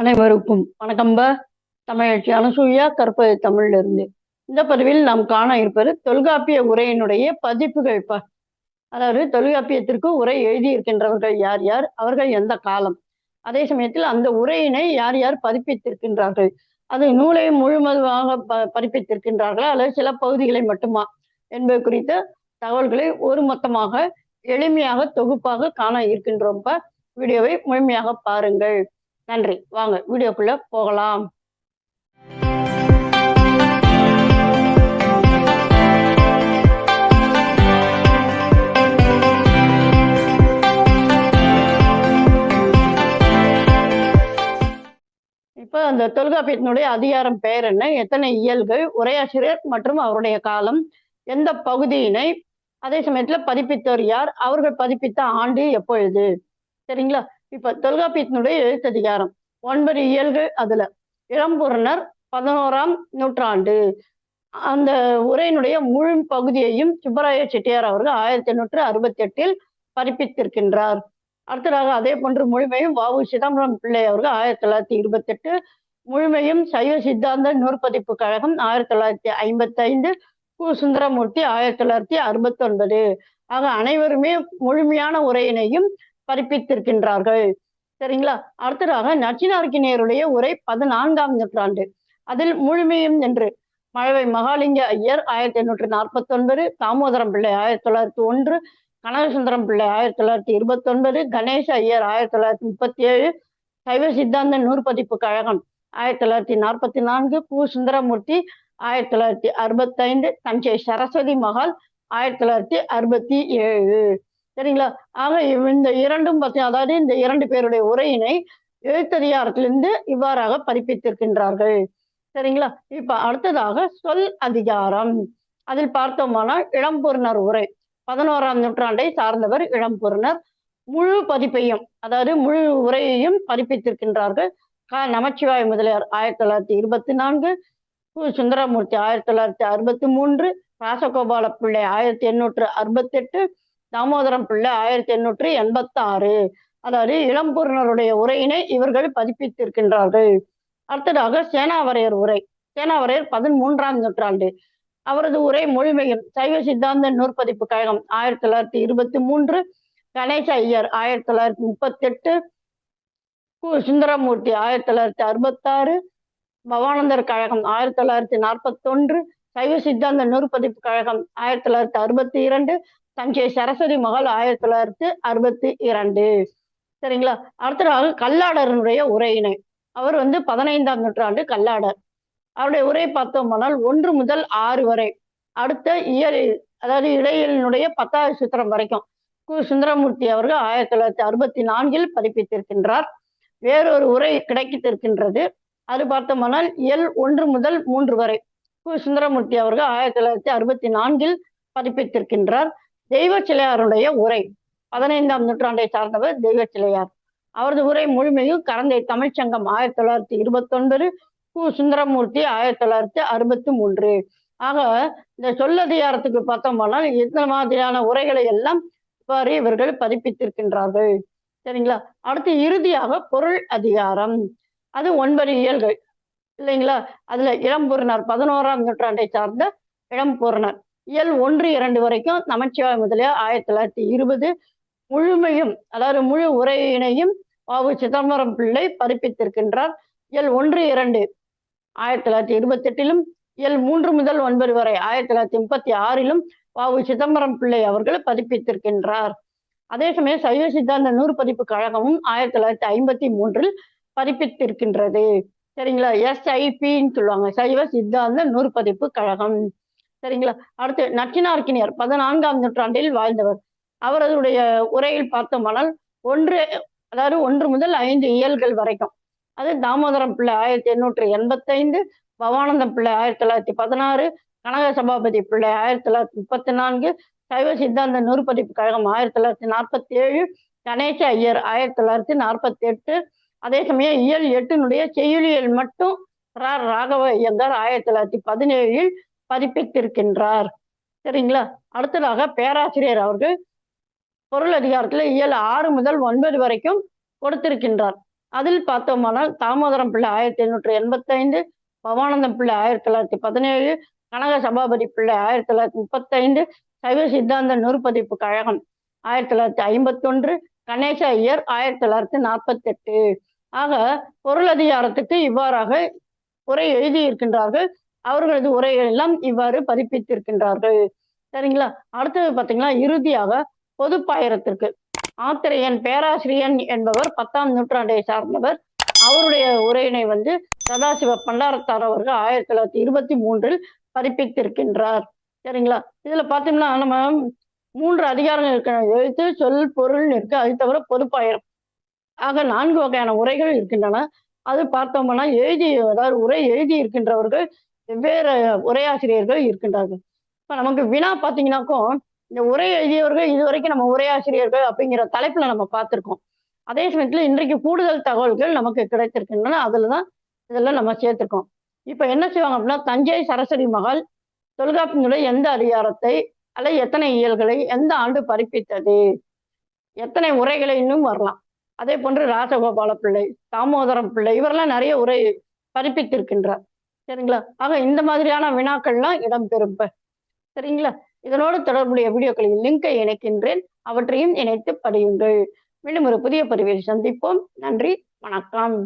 அனைவருக்கும் வணக்கம்ப தமிழச்சி அனசூயா கற்பது தமிழ்ல இருந்து. இந்த பதிவில் நாம் காண இருப்பது தொல்காப்பிய உரையினுடைய பதிப்புகள் ப. அதாவது தொல்காப்பியத்திற்கு உரை எழுதியிருக்கின்றவர்கள் யார் யார் அவர்கள் எந்த காலம். அதே சமயத்தில் அந்த உரையினை யார் யார் பதிப்பித்திருக்கின்றார்கள் அது நூலை முழுவதுமாக ப பதிப்பித்திருக்கின்றார்களா அல்லது சில பகுதிகளை மட்டுமா என்பது குறித்த தகவல்களை ஒரு மொத்தமாக எளிமையாக தொகுப்பாக காண இருக்கின்றோம் வீடியோவை முழுமையாக பாருங்கள். நன்றி. வாங்க வீடியோக்குள்ள போகலாம். இப்ப அந்த தொல்காப்பியத்தினுடைய அதிகாரம் பெயர் என்ன? எத்தனை இயல்கள்? உரையாசிரியர் மற்றும் அவருடைய காலம் எந்த பகுதியினை? அதே சமயத்துல பதிப்பித்தவர் யார்? அவர்கள் பதிப்பித்த ஆண்டு எப்பொழுது? சரிங்களா? இப்ப தொல்காப்பியத்தினுடைய எழுத்ததிகாரம் ஒன்பது இயல்கள் அதுல. இளம்பூரணர் பதினோராம் நூற்றாண்டு. அந்த உரையினுடைய முழு பகுதியையும் சுப்பராய செட்டியார் அவர்கள் ஆயிரத்தி எண்ணூற்று அறுபத்தி எட்டில் பதிப்பித்திருக்கின்றார். அடுத்ததாக அதே போன்று முழுமையும் வாவு சிதம்பரம் பிள்ளை அவர்கள் ஆயிரத்தி தொள்ளாயிரத்தி இருபத்தி எட்டு முழுமையும் சைவ சித்தாந்த நூற்பதிப்பு கழகம் ஆயிரத்தி தொள்ளாயிரத்தி ஐம்பத்தி ஐந்து கு. சுந்தரமூர்த்தி ஆயிரத்தி தொள்ளாயிரத்தி அறுபத்தி ஒன்பது ஆக அனைவருமே முழுமையான உரையினையும் பதிப்பித்திருக்கின்றார்கள் சரிங்களா? அடுத்ததாக நச்சினார்க்கினியருடைய உரை பதினான்காம் நூற்றாண்டு. அதில் முழுமையும் என்று மழவை மகாலிங்க ஐயர் ஆயிரத்தி எண்ணூற்றி நாற்பத்தி ஒன்பது தாமோதரம் பிள்ளை ஆயிரத்தி தொள்ளாயிரத்தி ஒன்று கனகசுந்தரம் பிள்ளை ஆயிரத்தி தொள்ளாயிரத்தி இருபத்தி ஒன்பது கணேச ஐயர் ஆயிரத்தி தொள்ளாயிரத்தி முப்பத்தி ஏழு சைவ சித்தாந்த நூற்பதிப்பு கழகம் ஆயிரத்தி தொள்ளாயிரத்தி நாற்பத்தி நான்கு கு சுந்தரமூர்த்தி ஆயிரத்தி தொள்ளாயிரத்தி அறுபத்தைந்து தஞ்சை சரஸ்வதி மகால் ஆயிரத்தி தொள்ளாயிரத்தி அறுபத்தி ஏழு. சரிங்களா? ஆக இந்த இரண்டும் அதாவது இந்த இரண்டு பேருடைய உரையினை எழுத்ததிகாரத்திலிருந்து இவ்வாறாக பதிப்பித்திருக்கின்றார்கள். சரிங்களா? இப்ப அடுத்ததாக சொல் அதிகாரம். அதில் பார்த்தோமானால் இளம்பொருணர் உரை. பதினோராம் நூற்றாண்டை சார்ந்தவர் இளம்பொருணர் முழு பதிப்பையும் அதாவது முழு உரையையும் பதிப்பித்திருக்கின்றார்கள். க. நமச்சிவாய முதலியார் ஆயிரத்தி தொள்ளாயிரத்தி இருபத்தி நான்கு கு. சுந்தரமூர்த்தி ஆயிரத்தி தொள்ளாயிரத்தி அறுபத்தி மூன்று ராசகோபால பிள்ளை ஆயிரத்தி எண்ணூற்று அறுபத்தெட்டு தாமோதரம் பிள்ளை ஆயிரத்தி எண்ணூற்றி எண்பத்தி ஆறு அதாவது இளம்பூர்ணருடைய உரையினை இவர்கள் பதிப்பித்திருக்கின்றார்கள். அடுத்ததாக சேனாவரையர் உரை. சேனாவரையர் பதிமூன்றாம் நூற்றாண்டு. அவரது உரை முழுமையும் சைவ சித்தாந்த நூற்பதிப்பு கழகம் ஆயிரத்தி தொள்ளாயிரத்தி இருபத்தி மூன்று கணேச ஐயர் ஆயிரத்தி தொள்ளாயிரத்தி முப்பத்தி எட்டு கு சுந்தரமூர்த்தி ஆயிரத்தி தொள்ளாயிரத்தி அறுபத்தாறு பவானந்தர் கழகம் ஆயிரத்தி தொள்ளாயிரத்தி நாற்பத்தொன்று சைவ சித்தாந்த நூற்பதிப்பு கழகம் ஆயிரத்தி தொள்ளாயிரத்தி அறுபத்தி இரண்டு தஞ்சை சரஸ்வதி மகள் ஆயிரத்தி தொள்ளாயிரத்தி அறுபத்தி இரண்டு. சரிங்களா? அடுத்ததாக கல்லாடரனுடைய உரையினை. அவர் வந்து பதினைந்தாம் நூற்றாண்டு கல்லாடர். அவருடைய உரை பார்த்தோம்னால் ஒன்று முதல் ஆறு வரை. அடுத்த இயல் அதாவது இடையினுடைய பத்தாவது சுத்திரம் வரைக்கும். கு. சுந்தரமூர்த்தி அவர்கள் ஆயிரத்தி தொள்ளாயிரத்தி அறுபத்தி நான்கில் பதிப்பித்திருக்கின்றார். வேறொரு உரை கிடைக்கிட்டிருக்கின்றது அது பார்த்தோம்னால் இயல் ஒன்று முதல் மூன்று வரை. சுந்தரமூர்த்தி அவர்கள் ஆயிரத்தி தொள்ளாயிரத்தி அறுபத்தி நான்கில் பதிப்பித்திருக்கின்றார் தெய்வ சிலையாருடைய உரை. பதினைந்தாம் நூற்றாண்டை சார்ந்தவர் தெய்வ சிலையார் அவரது உரை முழுமையும் கரந்தை தமிழ்ச்சங்கம் ஆயிரத்தி தொள்ளாயிரத்தி இருபத்தி ஒன்பது கு. சுந்தரமூர்த்தி ஆயிரத்தி தொள்ளாயிரத்தி அறுபத்தி மூன்று. ஆக இந்த சொல்லதிகாரத்துக்கு பார்த்தோம்னால் இந்த மாதிரியான உரைகளை எல்லாம் இவ்வாறு இவர்கள் பதிப்பித்திருக்கின்றார்கள். சரிங்களா? அடுத்து இறுதியாக பொருள் அதிகாரம். அது ஒன்பது இயல்கள். இல்லைங்களா? அதுல இளம்பூரணர் பதினோராம் நூற்றாண்டை சார்ந்த இளம்பூரணர் இயல் ஒன்று இரண்டு வரைக்கும் நமச்சிவாய் முதலியார் ஆயிரத்தி தொள்ளாயிரத்தி இருபது. முழுமையும் அதாவது முழு உரையினையும் பாபு சிதம்பரம் பிள்ளை பதிப்பித்திருக்கின்றார் இயல் ஒன்று இரண்டு ஆயிரத்தி தொள்ளாயிரத்தி இருபத்தி எட்டிலும் இயல் மூன்று முதல் ஒன்பது வரை ஆயிரத்தி தொள்ளாயிரத்தி முப்பத்தி ஆறிலும் பாபு சிதம்பரம் பிள்ளை அவர்கள் பதிப்பித்திருக்கின்றார். அதே சமயம் சைவ சித்தாந்த நூறு பதிப்பு கழகமும் ஆயிரத்தி தொள்ளாயிரத்தி ஐம்பத்தி மூன்றில் பதிப்பித்திருக்கின்றது. சரிங்களா? எஸ்ஐபின்னு சொல்லுவாங்க. சைவ சித்தாந்த நூற்பதிப்பு கழகம். சரிங்களா? அடுத்து நச்சினார்க்கினியர் பதினான்காம் நூற்றாண்டில் வாழ்ந்தவர். அவரதுடைய உரையில் பார்த்தோமானால் ஒன்று அதாவது ஒன்று முதல் ஐந்து இயல்கள் வரைக்கும். அது தாமோதரம் பிள்ளை ஆயிரத்தி எண்ணூற்றி எண்பத்தைந்து பவானந்தம் பிள்ளை ஆயிரத்தி தொள்ளாயிரத்தி பதினாறு கனக சபாபதி பிள்ளை ஆயிரத்தி தொள்ளாயிரத்தி முப்பத்தி நான்கு சைவ சித்தாந்த நூற்பதிப்பு கழகம் ஆயிரத்தி தொள்ளாயிரத்தி நாற்பத்தி ஏழு கணேச ஐயர் ஆயிரத்தி தொள்ளாயிரத்தி நாற்பத்தி எட்டு அதே சமயம் இயல் எட்டினுடைய செய்யுளியல் மட்டும் ரா ராகவ ஐயங்கார் ஆயிரத்தி தொள்ளாயிரத்தி பதினேழில் பதிப்பித்திருக்கின்றார். சரிங்களா? அடுத்ததாக பேராசிரியர் அவர்கள் பொருள் அதிகாரத்துல இயல் ஆறு முதல் ஒன்பது வரைக்கும் கொடுத்திருக்கின்றார். அதில் பார்த்தோமானால் தாமோதரம் பிள்ளை ஆயிரத்தி எண்ணூற்றி எண்பத்தைந்து பவானந்தம் பிள்ளை ஆயிரத்தி தொள்ளாயிரத்தி பதினேழு கனக சபாபதி பிள்ளை ஆயிரத்தி தொள்ளாயிரத்தி முப்பத்தைந்து சைவ சித்தாந்த நூற்பதிப்பு கழகம் ஆயிரத்தி தொள்ளாயிரத்தி ஐம்பத்தொன்று கணேச ஐயர் ஆயிரத்தி தொள்ளாயிரத்தி நாற்பத்தெட்டு. ஆக பொருளதிகாரத்துக்கு இவ்வாறாக உரை எழுதி இருக்கின்றார்கள் அவர்களது உரைகள் எல்லாம் இவ்வாறு பதிப்பித்திருக்கின்றார்கள். சரிங்களா? அடுத்தது பார்த்தீங்கன்னா இறுதியாக பொதுப்பாயிரத்திற்கு. ஆத்திரையன் பேராசிரியன் என்பவர் பத்தாம் நூற்றாண்டை சார்ந்தவர். அவருடைய உரையினை வந்து சதாசிவ பண்டாரத்தார் அவர்கள் ஆயிரத்தி தொள்ளாயிரத்தி இருபத்தி மூன்றில் பதிப்பித்திருக்கின்றார். சரிங்களா? இதுல பாத்தீங்கன்னா நம்ம மூன்று அதிகாரங்கள் இருக்க எழுத்து சொல் பொருள் இருக்கு அது தவிர பொதுப்பாயிரம். ஆக நான்கு வகையான உரைகள் இருக்கின்றன. அது பார்த்தோம்னா எழுதி அதாவது உரை எழுதி இருக்கின்றவர்கள் வெவ்வேறு உரையாசிரியர்கள் இருக்கின்றார்கள். இப்போ நமக்கு வினா பார்த்தீங்கன்னாக்கும் இந்த உரை எழுதியவர்கள் இதுவரைக்கும் நம்ம உரையாசிரியர்கள் அப்படிங்கிற தலைப்புல நம்ம பார்த்துருக்கோம். அதே சமயத்துல இன்றைக்கு கூடுதல் தகவல்கள் நமக்கு கிடைத்திருக்கின்றன. அதுலதான் இதெல்லாம் நம்ம சேர்த்துருக்கோம். இப்போ என்ன செய்வாங்க அப்படின்னா தஞ்சை சரஸ்வதி மகள் தொல்காப்பியனுடைய எந்த அதிகாரத்தை அல்ல எத்தனை இயல்களை எந்த ஆண்டு பறிப்பித்தது எத்தனை உரைகளை இன்னும் வரலாம்? அதே போன்று ராசகோபால பிள்ளை தாமோதரம் பிள்ளை இவரெல்லாம் நிறைய உரை பதிப்பித்திருக்கின்றார். சரிங்களா? ஆக இந்த மாதிரியான வினாக்கள்லாம் இடம்பெறும் சரிங்களா? இதனோடு தொடர்புடைய வீடியோக்களின் லிங்கை இணைக்கின்றேன். அவற்றையும் இணைத்து படியுங்கள். மீண்டும் ஒரு புதிய பதிவில் சந்திப்போம். நன்றி. வணக்கம்.